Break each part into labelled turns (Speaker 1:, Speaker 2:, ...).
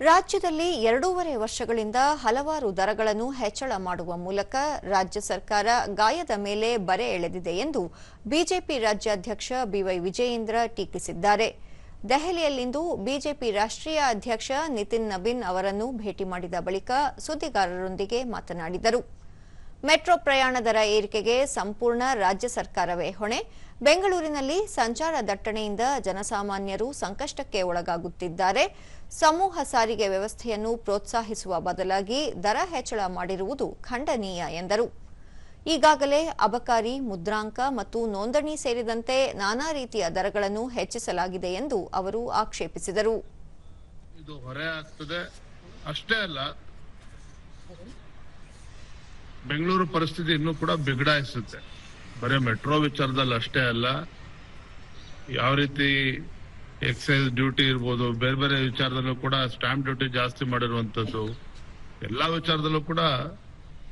Speaker 1: ರಾಜ್ಯದಲ್ಲಿ ಎರಡೂವರೆ ವರ್ಷಗಳಿಂದ ಹಲವಾರು ದರಗಳನ್ನು ಹೆಚ್ಚಳ ಮಾಡುವ ಮೂಲಕ ರಾಜ್ಯ ಸರ್ಕಾರ ಗಾಯದ ಮೇಲೆ ಬರೆ ಎಳೆದಿದೆ ಎಂದು ಬಿಜೆಪಿ ರಾಜ್ಯಾಧ್ಯಕ್ಷ ಬಿವೈ ವಿಜಯೇಂದ್ರ ಟೀಕಿಸಿದ್ದಾರೆ. ದೆಹಲಿಯಲ್ಲಿಂದು ಬಿಜೆಪಿ ರಾಷ್ಟ್ರೀಯ ಅಧ್ಯಕ್ಷ ನಿತಿನ್ ನಬೀನ್ ಅವರನ್ನು ಭೇಟಿ ಮಾಡಿದ ಬಳಿಕ ಸುದ್ದಿಗಾರರೊಂದಿಗೆ ಮಾತನಾಡಿದರು. ಮೆಟ್ರೋ ಪ್ರಯಾಣ ದರ ಏರಿಕೆಗೆ ಸಂಪೂರ್ಣ ರಾಜ್ಯ ಸರ್ಕಾರವೇ ಹೊಣೆ. ಬೆಂಗಳೂರಿನಲ್ಲಿ ಸಂಚಾರ ದಟ್ಟಣೆಯಿಂದ ಜನಸಾಮಾನ್ಯರು ಸಂಕಷ್ಟಕ್ಕೆ ಒಳಗಾಗುತ್ತಿದ್ದಾರೆ. ಸಮೂಹ ಸಾರಿಗೆ ವ್ಯವಸ್ಥೆಯನ್ನು ಪ್ರೋತ್ಸಾಹಿಸುವ ಬದಲಾಗಿ ದರ ಹೆಚ್ಚಳ ಮಾಡಿರುವುದು ಖಂಡನೀಯ ಎಂದರು. ಈಗಾಗಲೇ ಅಬಕಾರಿ, ಮುದ್ರಾಂಕ ಮತ್ತು ನೋಂದಣಿ ಸೇರಿದಂತೆ ನಾನಾ ರೀತಿಯ ದರಗಳನ್ನು ಹೆಚ್ಚಿಸಲಾಗಿದೆ ಎಂದು ಅವರು ಆಕ್ಷೇಪಿಸಿದರು
Speaker 2: ಇದು ಹೊರೆ ಆಗ್ತದೆ ಅಷ್ಟೇ ಅಲ್ಲ ಬೆಂಗಳೂರು ಪರಿಸ್ಥಿತಿ ಇನ್ನೂ ಕೂಡ ಬಿಗಡಾಯಿಸುತ್ತೆ. ಬರೀ ಮೆಟ್ರೋ ವಿಚಾರದಲ್ಲಿ ಅಷ್ಟೇ ಅಲ್ಲ, ಯಾವ ರೀತಿ ಎಕ್ಸೈಸ್ ಡ್ಯೂಟಿ ಇರ್ಬೋದು, ಬೇರೆ ಬೇರೆ ವಿಚಾರದಲ್ಲೂ ಕೂಡ ಸ್ಟಾಂಪ್ ಡ್ಯೂಟಿ ಜಾಸ್ತಿ ಮಾಡಿರುವಂತದ್ದು ಎಲ್ಲಾ ವಿಚಾರದಲ್ಲೂ ಕೂಡ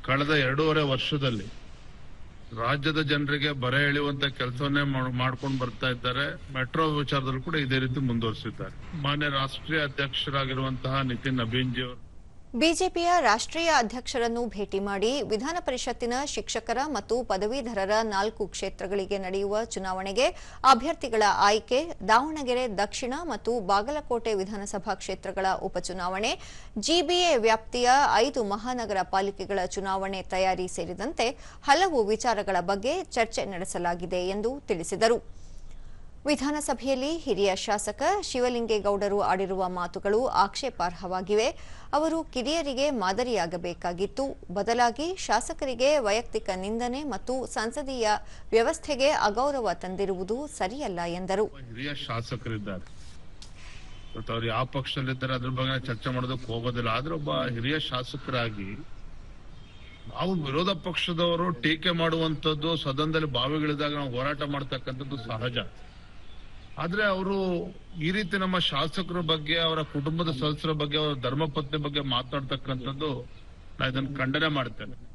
Speaker 2: ಕಳೆದ ಎರಡೂವರೆ ವರ್ಷದಲ್ಲಿ ರಾಜ್ಯದ ಜನರಿಗೆ ಬರೆ ಎಳೆಯುವಂತ ಕೆಲಸವನ್ನೇ ಮಾಡ್ಕೊಂಡು ಬರ್ತಾ ಇದ್ದಾರೆ. ಮೆಟ್ರೋ ವಿಚಾರದಲ್ಲೂ ಕೂಡ ಇದೇ ರೀತಿ ಮುಂದುವರಿಸಿದ್ದಾರೆ. ಮಾನ್ಯ ರಾಷ್ಟ್ರೀಯ ಅಧ್ಯಕ್ಷರಾಗಿರುವಂತಹ ನಿತಿನ್ ಅಭಿನ್ಜಿ ಅವರು.
Speaker 1: ಬಿಜೆಪಿಯ ರಾಷ್ಟ್ರೀಯ ಅಧ್ಯಕ್ಷರನ್ನು ಭೇಟಿ ಮಾಡಿ ವಿಧಾನ ಪರಿಷತ್ತಿನ ಶಿಕ್ಷಕರ ಮತ್ತು ಪದವೀಧರರ ನಾಲ್ಕು ಕ್ಷೇತ್ರಗಳಿಗೆ ನಡೆಯುವ ಚುನಾವಣೆಗೆ ಅಭ್ಯರ್ಥಿಗಳ ಆಯ್ಕೆ, ದಾವಣಗೆರೆ, ದಕ್ಷಿಣ ಮತ್ತು ಬಾಗಲಕೋಟೆ ವಿಧಾನಸಭಾ ಕ್ಷೇತ್ರಗಳ ಉಪಚುನಾವಣೆ, ಜಿಬಿಎ ವ್ಯಾಪ್ತಿಯ ಐದು ಮಹಾನಗರ ಪಾಲಿಕೆಗಳ ಚುನಾವಣೆ ತಯಾರಿ ಸೇರಿದಂತೆ ಹಲವು ವಿಚಾರಗಳ ಬಗ್ಗೆ ಚರ್ಚೆ ನಡೆಸಲಾಗಿದೆ ಎಂದು ತಿಳಿಸಿದರು. ವಿಧಾನಸಭೆಯಲ್ಲಿ ಹಿರಿಯ ಶಾಸಕ ಶಿವಲಿಂಗೇಗೌಡರು ಆಡಿರುವ ಮಾತುಗಳು ಆಕ್ಷೇಪಾರ್ಹವಾಗಿವೆ. ಅವರು ಕಿರಿಯರಿಗೆ ಮಾದರಿಯಾಗಬೇಕಾಗಿತ್ತು. ಬದಲಾಗಿ ಶಾಸಕರಿಗೆ ವೈಯಕ್ತಿಕ ನಿಂದನೆ ಮತ್ತು ಸಂಸದೀಯ ವ್ಯವಸ್ಥೆಗೆ ಅಗೌರವ ತಂದಿರುವುದು ಸರಿಯಲ್ಲ ಎಂದರು.
Speaker 2: ಹಿರಿಯ ಶಾಸಕರಿದ್ದಾರೆ. ಯಾವ ಪಕ್ಷದಲ್ಲಿದ್ದಾರೆ ಅದ್ರ ಬಗ್ಗೆ ಚರ್ಚೆ ಮಾಡೋದಕ್ಕೆ ಹೋಗೋದಿಲ್ಲ. ಆದ್ರೆ ಒಬ್ಬ ಹಿರಿಯ ಶಾಸಕರಾಗಿ ನಾವು ವಿರೋಧ ಪಕ್ಷದವರು ಟೀಕೆ ಮಾಡುವಂತದ್ದು ಸದನದಲ್ಲಿ ಬಾವಿಗಳಿದಾಗ ನಾವು ಹೋರಾಟ ಮಾಡ್ತಕ್ಕಂಥದ್ದು ಸಹಜ. ಆದ್ರೆ ಅವರು ಈ ರೀತಿ ನಮ್ಮ ಶಾಸಕರ ಬಗ್ಗೆ, ಅವರ ಕುಟುಂಬದ ಸದಸ್ಯರ ಬಗ್ಗೆ, ಅವರ ಧರ್ಮಪತ್ನಿ ಬಗ್ಗೆ ಮಾತನಾಡ್ತಕ್ಕಂಥದ್ದು ನಾ ಇದನ್ನ ಖಂಡನೆ ಮಾಡ್ತೇನೆ.